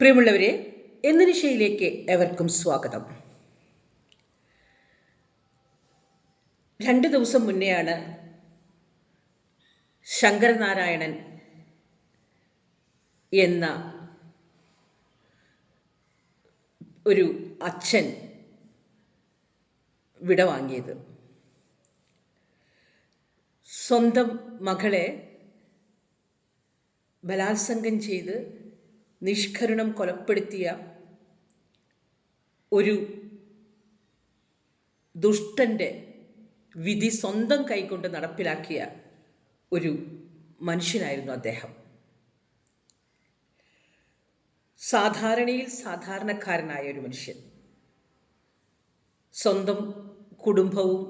പ്രിയമുള്ളവരെ എന്ന നിശയിലേക്ക് എവർക്കും സ്വാഗതം. രണ്ട് ദിവസം മുന്നെയാണ് ശങ്കരനാരായണൻ എന്ന ഒരു അച്ഛൻ വിടവാങ്ങിയത് സ്വന്തം മകളെ ബലാത്സംഗം ചെയ്ത് നിഷ്കരുണം കൊലപ്പെടുത്തിയ ഒരു ദുഷ്ടന്റെ വിധി സ്വന്തം കൈകൊണ്ട് നടപ്പിലാക്കിയ ഒരു മനുഷ്യനായിരുന്നു അദ്ദേഹം. സാധാരണയിൽ സാധാരണക്കാരനായ ഒരു മനുഷ്യൻ. സ്വന്തം കുടുംബവും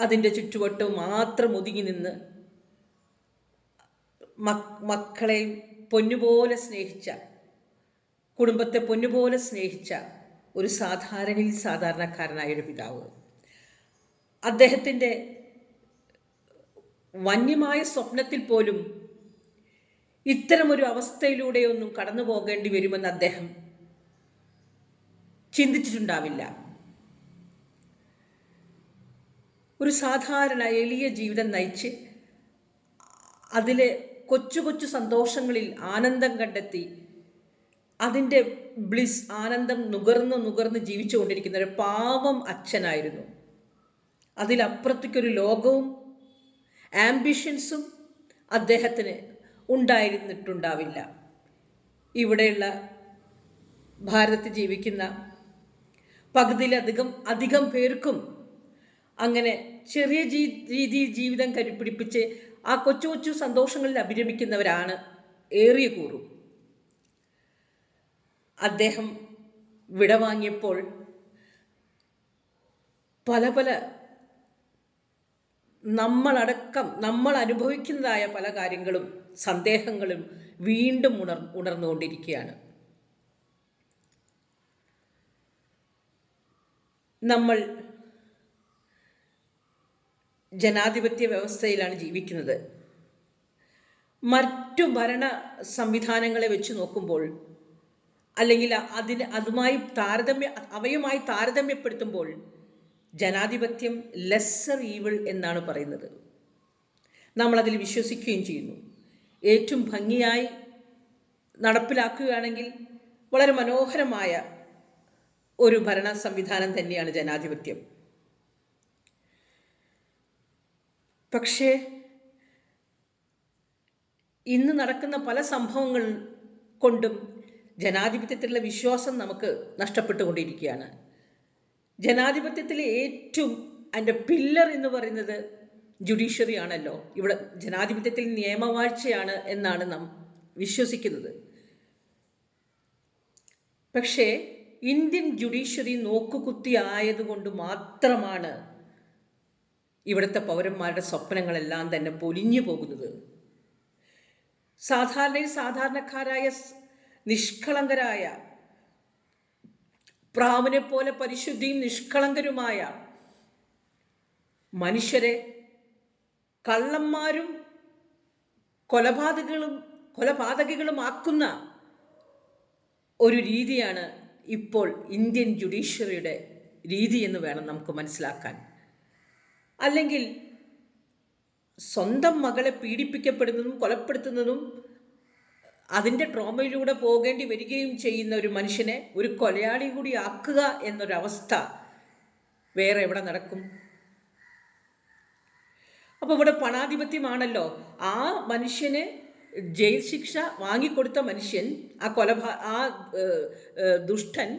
അതിന്റെ ചുറ്റുവട്ടവും മാത്രം ഒതുങ്ങി നിന്ന് മക്കളെയും പൊന്നുപോലെ സ്നേഹിച്ച കുടുംബത്തെ പൊന്നുപോലെ സ്നേഹിച്ച ഒരു സാധാരണയിൽ സാധാരണക്കാരനായ ഒരു പിതാവ്. അദ്ദേഹത്തിന്റെ വന്യമായ സ്വപ്നത്തിൽ പോലും ഇത്തരമൊരു അവസ്ഥയിലൂടെയൊന്നും കടന്നു പോകേണ്ടി വരുമെന്ന് അദ്ദേഹം ചിന്തിച്ചിട്ടുണ്ടാവില്ല. ഒരു സാധാരണ എളിയ ജീവിതം നയിച്ച് അതിലെ കൊച്ചു കൊച്ചു സന്തോഷങ്ങളിൽ ആനന്ദം കണ്ടെത്തി. അതിന്റെ ബ്ലിസ് ആനന്ദം നുകർന്ന് നുകർന്ന് ജീവിച്ചുകൊണ്ടിരിക്കുന്ന ഒരു പാവം അച്ഛനായിരുന്നു. അതിലപ്പുറത്തേക്കൊരു ലോകവും ആംബിഷൻസും അദ്ദേഹത്തിന് ഉണ്ടായിരുന്നിട്ടുണ്ടാവില്ല. ഇവിടെയുള്ള ഭാരതത്തിൽ ജീവിക്കുന്ന പകുതിയിലധികം അധികം പേർക്കും അങ്ങനെ ചെറിയ രീതിയിൽ ജീവിതം കരുപിടിപ്പിച്ച് ആ കൊച്ചു കൊച്ചു സന്തോഷങ്ങളിൽ അഭിരമിക്കുന്നവരാണ് ഏറിയ കൂറും അദ്ദേഹം വിടവാങ്ങിയപ്പോൾ പല പല നമ്മളടക്കം നമ്മൾ അനുഭവിക്കുന്നതായ പല കാര്യങ്ങളും സന്ദേഹങ്ങളും വീണ്ടും ഉണർ ഉണർന്നുകൊണ്ടിരിക്കുകയാണ്. നമ്മൾ ജനാധിപത്യ വ്യവസ്ഥയിലാണ് ജീവിക്കുന്നത്. മറ്റു ഭരണ സംവിധാനങ്ങളെ വെച്ച് നോക്കുമ്പോൾ അല്ലെങ്കിൽ അതിന് അതുമായി താരതമ്യ അവയുമായി താരതമ്യപ്പെടുത്തുമ്പോൾ ജനാധിപത്യം ലെസ്സർ ഈവിൾ എന്നാണ് പറയുന്നത്. നമ്മളതിൽ വിശ്വസിക്കുകയും ചെയ്യുന്നു. ഏറ്റവും ഭംഗിയായി നടപ്പിലാക്കുകയാണെങ്കിൽ വളരെ മനോഹരമായ ഒരു ഭരണ സംവിധാനം തന്നെയാണ് ജനാധിപത്യം. പക്ഷേ ഇന്ന് നടക്കുന്ന പല സംഭവങ്ങൾ കൊണ്ടും ജനാധിപത്യത്തിലുള്ള വിശ്വാസം നമുക്ക് നഷ്ടപ്പെട്ടുകൊണ്ടിരിക്കുകയാണ്. ജനാധിപത്യത്തിലെ ഏറ്റവും അതിന്റെ പില്ലർ എന്ന് പറയുന്നത് ജുഡീഷ്യറി ആണല്ലോ. ഇവിടെ ജനാധിപത്യത്തിൽ നിയമവാഴ്ചയാണ് എന്നാണ് നാം വിശ്വസിക്കുന്നത്. പക്ഷേ ഇന്ത്യൻ ജുഡീഷ്യറി നോക്കുകുത്തി ആയതുകൊണ്ട് മാത്രമാണ് ഇവിടുത്തെ പൗരന്മാരുടെ സ്വപ്നങ്ങളെല്ലാം തന്നെ പൊലിഞ്ഞു പോകുന്നത്. സാധാരണ സാധാരണക്കാരായ നിഷ്കളങ്കരായ പ്രാവിനെ പോലെ പരിശുദ്ധിയും നിഷ്കളങ്കരുമായ മനുഷ്യരെ കള്ളന്മാരും കൊലപാതകങ്ങളും കൊലപാതകികളുമാക്കുന്ന ഒരു രീതിയാണ് ഇപ്പോൾ ഇന്ത്യൻ ജുഡീഷ്യറിയുടെ രീതി എന്ന് വേണം നമുക്ക് മനസ്സിലാക്കാൻ. അല്ലെങ്കിൽ സ്വന്തം മകളെ പീഡിപ്പിക്കപ്പെടുന്നതും കൊലപ്പെടുത്തുന്നതും അതിന്റെ ട്രോമയിലൂടെ പോകേണ്ടി വരികയും ചെയ്യുന്ന ഒരു മനുഷ്യനെ ഒരു കൊലയാളി കൂടി ആക്കുക എന്നൊരവസ്ഥ വേറെ എവിടെ നടക്കും? അപ്പോൾ ഇവിടെ പണാധിപത്യമാണല്ലോ. ആ മനുഷ്യന് ജയിൽ ശിക്ഷ വാങ്ങിക്കൊടുത്ത മനുഷ്യൻ ആ കൊലപാ ആ ദുഷ്ടൻ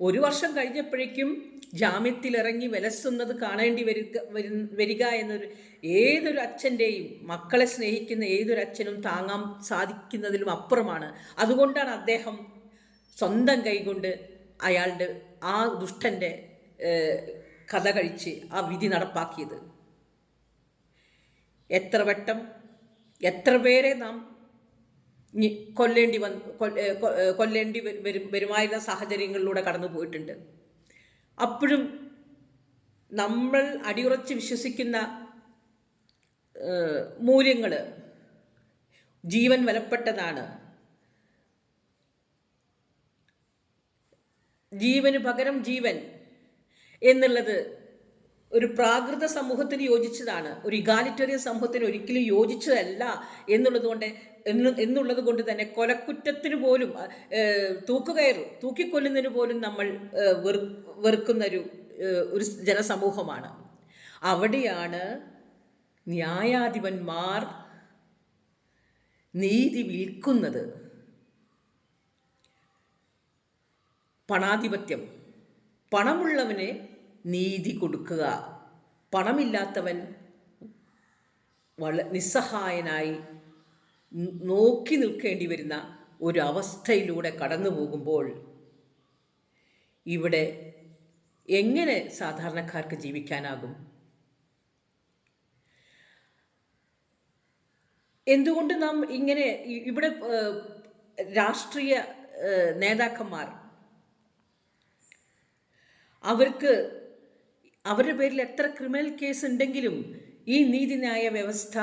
ഒരു വർഷം കഴിഞ്ഞപ്പോഴേക്കും ജാമ്യത്തിലിറങ്ങി വിലസുന്നത് കാണേണ്ടി വരിക വരിക എന്നൊരു ഏതൊരു അച്ഛന്റെയും മക്കളെ സ്നേഹിക്കുന്ന ഏതൊരു അച്ഛനും താങ്ങാൻ സാധിക്കുന്നതിലും അപ്പുറമാണ്. അതുകൊണ്ടാണ് അദ്ദേഹം സ്വന്തം കൈകൊണ്ട് അയാളുടെ ആ ദുഷ്ടന്റെ കഥ കഴിച്ച് ആ വിധി നടപ്പാക്കിയത്. എത്ര വട്ടം എത്ര പേരെ നാം കൊല്ലേണ്ടി വന്ന് കൊല്ലേണ്ടി വരും വരുമായിരുന്ന സാഹചര്യങ്ങളിലൂടെ കടന്നു പോയിട്ടുണ്ട് അപ്പോഴും നമ്മൾ അടിയുറച്ച് വിശ്വസിക്കുന്ന മൂല്യങ്ങൾ ജീവൻ വിലപ്പെട്ടതാണ്. ജീവന് പകരം ജീവൻ എന്നുള്ളത് ഒരു പ്രാകൃത സമൂഹത്തിന് യോജിച്ചതാണ്. ഒരു ഇഗാലിറ്റേറിയൻ സമൂഹത്തിന് ഒരിക്കലും യോജിച്ചതല്ല എന്നുള്ളത് കൊണ്ട് എന്നുള്ളത് കൊണ്ട് തന്നെ കൊലക്കുറ്റത്തിന് പോലും തൂക്കുകയറും തൂക്കിക്കൊല്ലുന്നതിന് പോലും നമ്മൾ വെറു വെറുക്കുന്നൊരു ഒരു ജനസമൂഹമാണ്. അവിടെയാണ് ന്യായാധിപന്മാർ നീതി വിൽക്കുന്നത്. പണാധിപത്യം. പണമുള്ളവന് നീതി കൊടുക്കുക. പണമില്ലാത്തവൻ വള നിസ്സഹായനായി നോക്കി നിൽക്കേണ്ടി വരുന്ന ഒരു അവസ്ഥയിലൂടെ കടന്നു പോകുമ്പോൾ ഇവിടെ എങ്ങനെ സാധാരണക്കാർക്ക് ജീവിക്കാനാകും? എന്തുകൊണ്ട് നാം ഇങ്ങനെ ഇവിടെ രാഷ്ട്രീയ നേതാക്കന്മാർ അവർക്ക് അവരുടെ പേരിൽ എത്ര ക്രിമിനൽ കേസ് ഉണ്ടെങ്കിലും ഈ നീതിന്യായ വ്യവസ്ഥ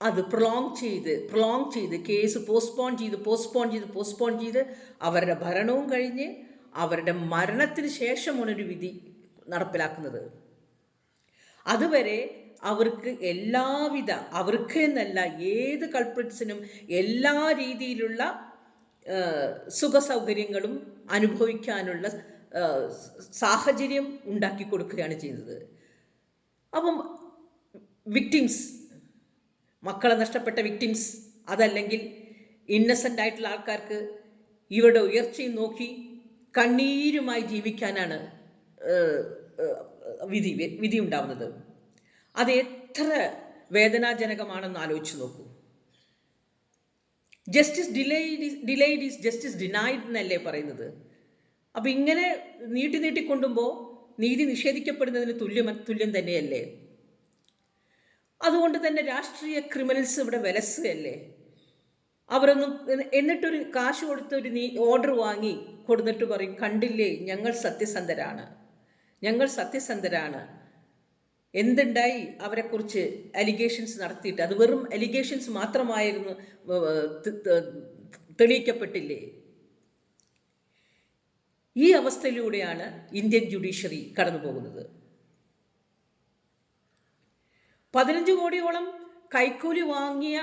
അത് പ്രൊലോങ് ചെയ്ത് പ്രൊലോങ് ചെയ്ത് കേസ് പോസ്റ്റ്പോൺ ചെയ്ത് പോസ്റ്റ്പോൺ ചെയ്ത് പോസ്റ്റ്പോൺ ചെയ്ത് അവരുടെ ഭരണവും കഴിഞ്ഞ് അവരുടെ മരണത്തിന് ശേഷമാണ് ഒരു വിധി നടപ്പിലാക്കുന്നത്. അതുവരെ അവർക്ക് എല്ലാവിധ അവർക്ക് എന്നല്ല ഏത് കൾപ്രിറ്റ്സിനും എല്ലാ രീതിയിലുള്ള സുഖ സൗകര്യങ്ങളും അനുഭവിക്കാനുള്ള സാഹചര്യം ഉണ്ടാക്കി കൊടുക്കുകയാണ് ചെയ്യുന്നത്. അപ്പം വിക്ടിംസ് മക്കളെ നഷ്ടപ്പെട്ട വിക്ടിംസ് അതല്ലെങ്കിൽ ഇന്നസെന്റ് ആയിട്ടുള്ള ആൾക്കാർക്ക് ഇവരുടെ ഉയർച്ചയും നോക്കി കണ്ണീരുമായി ജീവിക്കാനാണ് വിധി വിധി ഉണ്ടാവുന്നത്. അത് എത്ര വേദനാജനകമാണെന്ന് ആലോചിച്ച് നോക്കൂ. Justice delayed delayed is justice denied എന്നല്ലേ പറയുന്നത്? അപ്പം ഇങ്ങനെ നീട്ടി നീട്ടി കൊണ്ടുമ്പോൾ നീതി നിഷേധിക്കപ്പെടുന്നതിന് തുല്യം തുല്യം തന്നെയല്ലേ? അതുകൊണ്ട് തന്നെ രാഷ്ട്രീയ ക്രിമിനൽസ് ഇവിടെ വിലസുകയല്ലേ? അവരൊന്നും എന്ന- എന്നിട്ടൊരു കാശ് കൊടുത്ത് ഒരു നീ ഓർഡർ വാങ്ങി കൊടുത്തിട്ട് പറയും കണ്ടില്ലേ ഞങ്ങൾ സത്യസന്ധരാണ്. ഞങ്ങൾ സത്യസന്ധരാണ്. എന്തുണ്ടായി? അവരെക്കുറിച്ച് അലിഗേഷൻസ് നടത്തിയിട്ട്. അത് വെറും അലിഗേഷൻസ് മാത്രമായിരുന്നു തെളിയിക്കപ്പെട്ടില്ലേ? ഈ അവസ്ഥയിലൂടെയാണ് ഇന്ത്യൻ ജുഡീഷ്യറി കടന്നു പോകുന്നത് പതിനഞ്ച് കോടിയോളം കൈക്കൂലി വാങ്ങിയ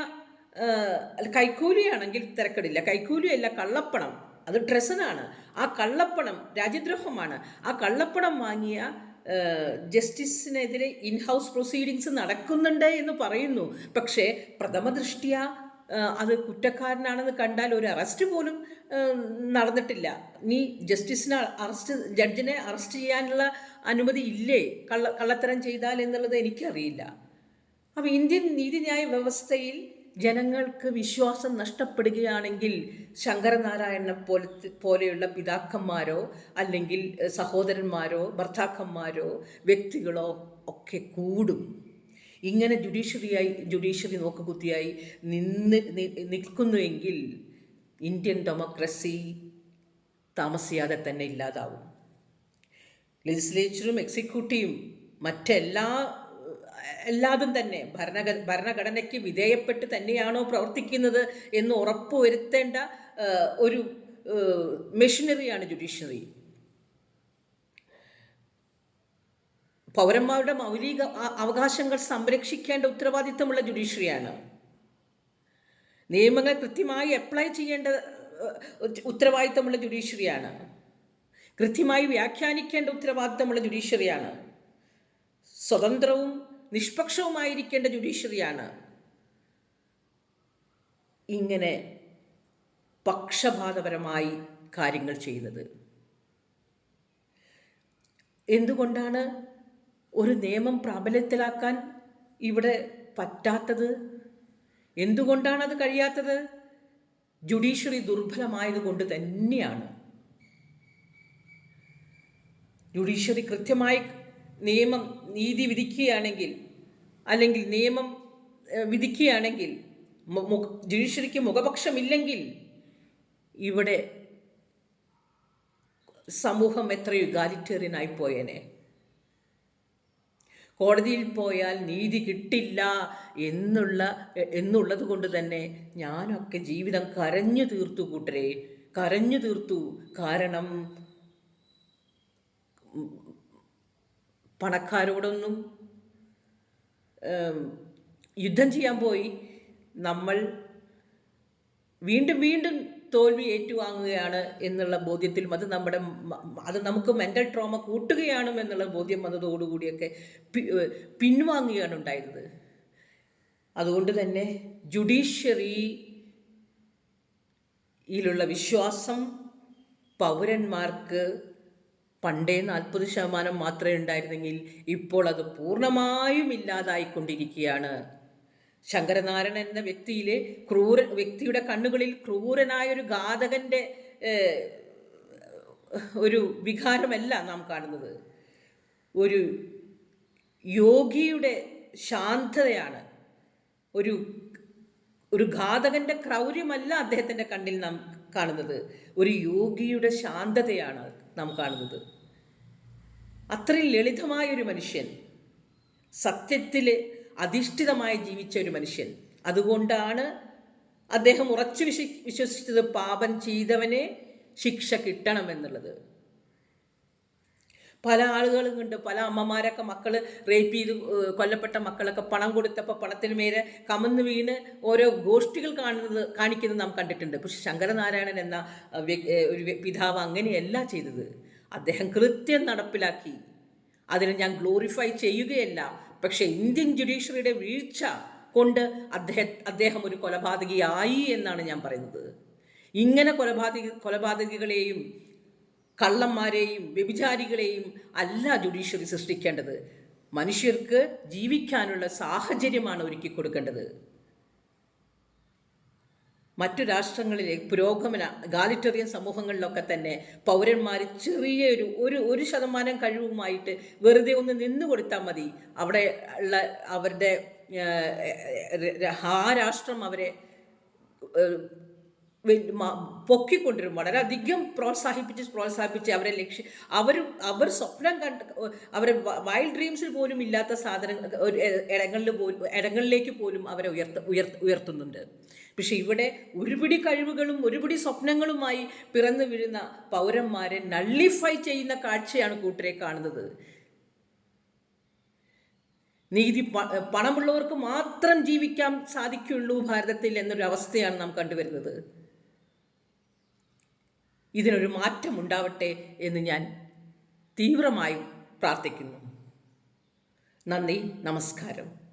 കൈക്കൂലിയാണെങ്കിൽ തിരക്കടില്ല. കൈക്കൂലിയല്ല കള്ളപ്പണം. അത് ട്രെസനാണ്. ആ കള്ളപ്പണം രാജ്യദ്രോഹമാണ്. ആ കള്ളപ്പണം വാങ്ങിയ ജസ്റ്റിസിനെതിരെ ഇൻഹൗസ് പ്രൊസീഡിങ്സ് നടക്കുന്നുണ്ട് എന്ന് പറയുന്നു. പക്ഷേ പ്രഥമ ദൃഷ്ടിയ ആ, അത് കുറ്റക്കാരനാണെന്ന് കണ്ടാൽ ഒരു അറസ്റ്റ് പോലും നടന്നിട്ടില്ല. നീ ജസ്റ്റിസിനെ അറസ്റ്റ് ജഡ്ജിനെ അറസ്റ്റ് ചെയ്യാനുള്ള അനുമതി ഇല്ലേ? കള്ള കള്ളത്തരം ചെയ്താൽ എന്നുള്ളത് എനിക്കറിയില്ല. അപ്പോൾ ഇന്ത്യൻ നീതിന്യായ വ്യവസ്ഥയിൽ ജനങ്ങൾക്ക് വിശ്വാസം നഷ്ടപ്പെടുകയാണെങ്കിൽ ശങ്കരനാരായണനെ പോലെ പോലെയുള്ള പിതാക്കന്മാരോ അല്ലെങ്കിൽ സഹോദരന്മാരോ ഭർത്താക്കന്മാരോ വ്യക്തികളോ ഒക്കെ കൂടും. ഇങ്ങനെ ജുഡീഷ്യറിയായി ജുഡീഷ്യറി നോക്കുകുത്തിയായി നിന്ന് നിൽക്കുന്നുവെങ്കിൽ ഇന്ത്യൻ ഡെമോക്രസി താമസിയാതെ തന്നെ ഇല്ലാതാവും. ലെജിസ്ലേച്ചറും എക്സിക്യൂട്ടീവും മറ്റെല്ലാ എല്ലാതും തന്നെ ഭരണഘ ഭരണഘടനയ്ക്ക് വിധേയപ്പെട്ട് തന്നെയാണോ പ്രവർത്തിക്കുന്നത് എന്ന് ഉറപ്പുവരുത്തേണ്ട ഒരു മെഷീനറിയാണ് ജുഡീഷ്യറി. പൗരന്മാരുടെ മൗലിക അവകാശങ്ങൾ സംരക്ഷിക്കേണ്ട ഉത്തരവാദിത്തമുള്ള ജുഡീഷ്യറിയാണ്. നിയമങ്ങൾ കൃത്യമായി അപ്ലൈ ചെയ്യേണ്ട ഉത്തരവാദിത്തമുള്ള ജുഡീഷ്യറിയാണ്. കൃത്യമായി വ്യാഖ്യാനിക്കേണ്ട ഉത്തരവാദിത്തമുള്ള ജുഡീഷ്യറിയാണ്. സ്വതന്ത്രവും നിഷ്പക്ഷവുമായിരിക്കേണ്ട ജുഡീഷ്യറിയാണ്. ഇങ്ങനെ പക്ഷപാതപരമായി കാര്യങ്ങൾ ചെയ്യുന്നത്. എന്തുകൊണ്ടാണ് ഒരു നിയമം പ്രാബല്യത്തിലാക്കാൻ ഇവിടെ പറ്റാത്തത്? എന്തുകൊണ്ടാണ് അത് കഴിയാത്തത്? ജുഡീഷ്യറി ദുർബലമായതുകൊണ്ട് തന്നെയാണ്. ജുഡീഷ്യറി കൃത്യമായി നിയമം നീതി വിധിക്കുകയാണെങ്കിൽ അല്ലെങ്കിൽ നിയമം വിധിക്കുകയാണെങ്കിൽ ജുഡീഷ്യറിക്ക് മുഖപക്ഷമില്ലെങ്കിൽ ഇവിടെ സമൂഹം എത്ര ഇഗാലിറ്റേറിയൻ ആയി പോയേനെ കോടതിയിൽ പോയാൽ നീതി കിട്ടില്ല എന്നുള്ള എന്നുള്ളത് കൊണ്ട് തന്നെ ഞാനൊക്കെ ജീവിതം കരഞ്ഞു തീർത്തു കൂട്ടരെ. കരഞ്ഞു തീർത്തു. കാരണം പണക്കാരോടൊന്നും യുദ്ധം ചെയ്യാൻ പോയി. നമ്മൾ വീണ്ടും വീണ്ടും തോൽവി ഏറ്റുവാങ്ങുകയാണ് എന്നുള്ള ബോധ്യത്തിലും അത് നമ്മുടെ അത് നമുക്ക് മെന്റൽ ട്രോമ കൂട്ടുകയാണ് എന്നുള്ള ബോധ്യം വന്നതോടുകൂടിയൊക്കെ പിൻവാങ്ങുകയാണ് ഉണ്ടായിരുന്നത്. അതുകൊണ്ട് തന്നെ ജുഡീഷ്യറിയിലുള്ള വിശ്വാസം പൗരന്മാർക്ക് പണ്ടേ നാൽപ്പത് ശതമാനം മാത്രമേ ഉണ്ടായിരുന്നെങ്കിൽ ഇപ്പോൾ അത് പൂർണമായും ഇല്ലാതായിക്കൊണ്ടിരിക്കുകയാണ്. ശങ്കരനാരായണൻ എന്ന വ്യക്തിയിലെ ക്രൂര വ്യക്തിയുടെ കണ്ണുകളിൽ ക്രൂരനായ ഒരു ഘാതകന്റെ ഒരു വികാരമല്ല നാം കാണുന്നത്. ഒരു യോഗിയുടെ ശാന്തതയാണ്. ഒരു ഒരു ഘാതകന്റെ ക്രൗര്യമല്ല അദ്ദേഹത്തിന്റെ കണ്ണിൽ നാം കാണുന്നത്. ഒരു യോഗിയുടെ ശാന്തതയാണ് നാം കാണുന്നത്. അത്രയും ലളിതമായ ഒരു മനുഷ്യൻ സത്യത്തിൽ അധിഷ്ഠിതമായി ജീവിച്ച ഒരു മനുഷ്യൻ. അതുകൊണ്ടാണ് അദ്ദേഹം ഉറച്ചു വിശ്വ വിശ്വസിച്ചത് പാപം ചെയ്തവനെ ശിക്ഷ കിട്ടണമെന്നുള്ളത്. പല ആളുകളും കണ്ട് പല അമ്മമാരൊക്കെ മക്കൾ റേപ്പ് ചെയ്ത് കൊല്ലപ്പെട്ട മക്കളൊക്കെ പണം കൊടുത്തപ്പോൾ പണത്തിന് മേലെ കമന്ന് വീണ് ഓരോ ഗോഷ്ഠികൾ കാണുന്നത് കാണിക്കുന്നത് നാം കണ്ടിട്ടുണ്ട്. പക്ഷെ ശങ്കരനാരായണൻ എന്ന ഒരു പിതാവ് അങ്ങനെയല്ല ചെയ്തത്. അദ്ദേഹം കൃത്യം നടപ്പിലാക്കി. അതിനെ ഞാൻ ഗ്ലോറിഫൈ ചെയ്യുകയല്ല. പക്ഷേ ഇന്ത്യൻ ജുഡീഷ്യറിയുടെ വീഴ്ച കൊണ്ട് അദ്ദേഹം അദ്ദേഹം ഒരു കൊലപാതകിയായി എന്നാണ് ഞാൻ പറയുന്നത്. ഇങ്ങനെ കൊലപാതക കൊലപാതകികളെയും കള്ളന്മാരെയും വ്യഭിചാരികളെയും അല്ല ജുഡീഷ്യറി സൃഷ്ടിക്കേണ്ടത്. മനുഷ്യർക്ക് ജീവിക്കാനുള്ള സാഹചര്യമാണ് ഒരുക്കി കൊടുക്കേണ്ടത് മറ്റു രാഷ്ട്രങ്ങളിലെ പുരോഗമന ഗാലിറ്ററിയൻ സമൂഹങ്ങളിലൊക്കെ തന്നെ പൗരന്മാർ ചെറിയൊരു ഒരു ഒരു ശതമാനം കഴിവുമായിട്ട് വെറുതെ ഒന്ന് നിന്ന് കൊടുത്താൽ മതി. അവിടെ ഉള്ള അവരുടെ ആ രാഷ്ട്രം അവരെ പൊക്കിക്കൊണ്ടിരും വളരെയധികം പ്രോത്സാഹിപ്പിച്ച് പ്രോത്സാഹിപ്പിച്ച് അവരെ ലക്ഷ്യം അവർ അവർ സ്വപ്നം കണ്ട് അവരെ വൈൽഡ് ഡ്രീംസിൽ പോലും ഇല്ലാത്ത സാധനം ഒരു ഇടങ്ങളിൽ പോലും ഇടങ്ങളിലേക്ക് പോലും അവരെ ഉയർത്ത ഉയർ ഉയർത്തുന്നുണ്ട്. പക്ഷെ ഇവിടെ ഒരുപിടി കഴിവുകളും ഒരുപിടി സ്വപ്നങ്ങളുമായി പിറന്നു വീഴുന്ന പൗരന്മാരെ നള്ളിഫൈ ചെയ്യുന്ന കാഴ്ചയാണ് കൂട്ടരെ കാണുന്നത്. നീതി പണമുള്ളവർക്ക് മാത്രം ജീവിക്കാൻ സാധിക്കുള്ളൂ ഭാരതത്തിൽ എന്നൊരു അവസ്ഥയാണ് നാം കണ്ടുവരുന്നത്. ഇതിനൊരു മാറ്റം ഉണ്ടാവട്ടെ എന്ന് ഞാൻ തീവ്രമായും പ്രാർത്ഥിക്കുന്നു. നന്ദി നമസ്കാരം.